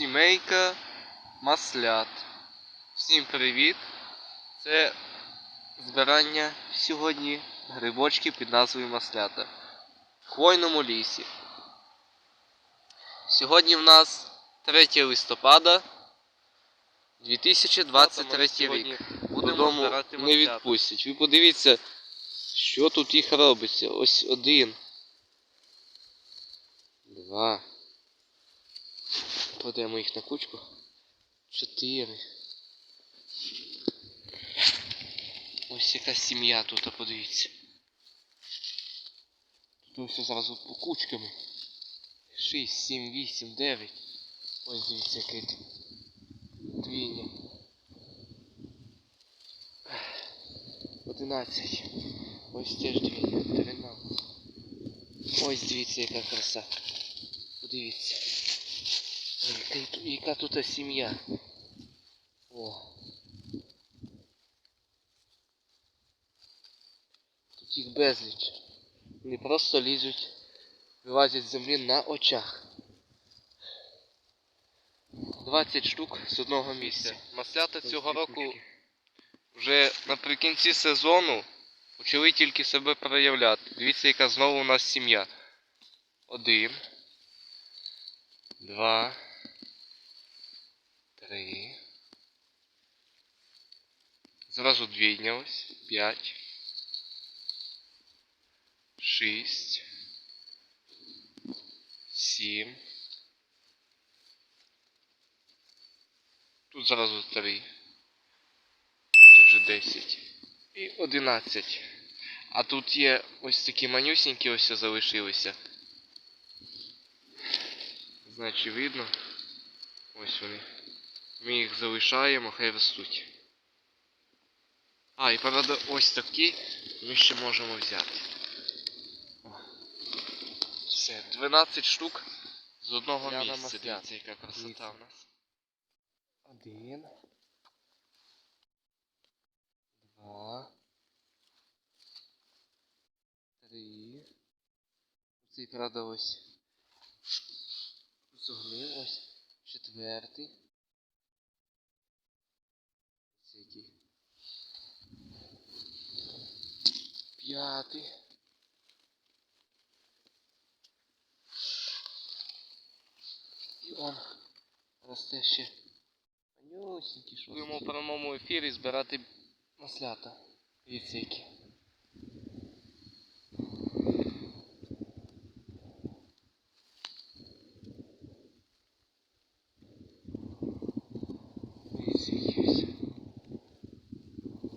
Сімейка маслят. Всім привіт! Це збирання сьогодні грибочків під назвою маслята в хвойному лісі. Сьогодні в нас 3 листопада 2023 рік. Додому не відпустять. Ви подивіться, що тут їх робиться. Ось один. Два. Кладемо їх на кучку. Чотири. Ось яка сім'я тут, а подивіться. Тут все зразу по кучками. Шість, сім, вісім, дев'ять. Ось дивіться, яке тут двійня. Одинадцять. Ось теж двійня. Тринадцять. Ось дивіться, яка краса. Подивіться. Яка тут сім'я. О. Тут їх безліч. Вони просто лізуть, вилазять з землі на очах. 20 штук з одного місця. Маслята цього року вже наприкінці сезону почали тільки себе проявляти. Дивіться, яка знову у нас сім'я. Один. Два. Три. Зразу двійня ось. П'ять. Шість. Сім. Тут зразу три. Це вже десять. І одинадцять. А тут є ось такі манюсінькі ось залишилися. Значить видно. Ось вони. Ми їх залишаємо, хай ростуть. А, і правда ось такі ми ще можемо взяти. Все, 12 штук з одного Я місця. Дивіться, яка красота в нас. Один. Два. Три. Цей, правда, ось. Зогнив ось. Четвертий. Ось який. П'ятий. І он росте ще. Манюсенький, що. Будемо в прямому ефірі збирати маслята. Дивіться які. Дивіться які ось.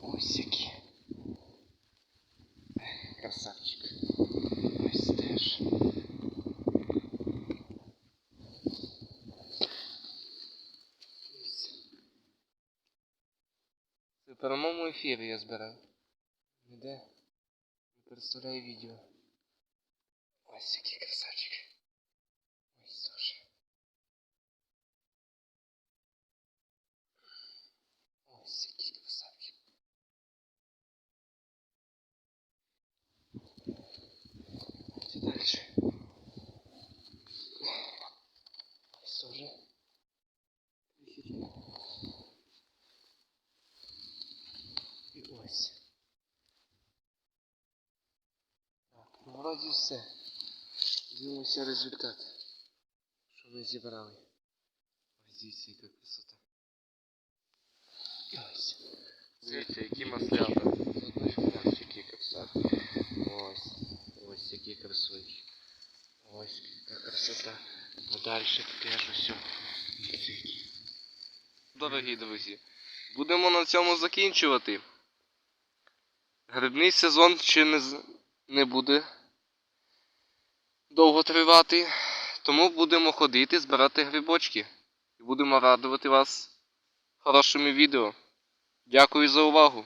Ось які. Ех, Красавчик. Ось теж. Дивіться. Це в прямому ефірі я збирав. Ніде. Не представляю відео. Ось який красавчик. Ось теж. Ось який красавчик. Давайте дальше. Ось теж. Крихітний. І ось. Ну вроді все. Дивимося результат. Що ми зібрали. Ось дивіться, яка красота. Ось. Дивіться, які маслята. Ось які красота. Ось. Ось які красунчик. Ось яка красота. А далі теж усе. Дорогі друзі, будемо на цьому закінчувати. Грибний сезон ще не, не буде довго тривати, тому будемо ходити, збирати грибочки. І будемо радувати вас хорошими відео. Дякую за увагу!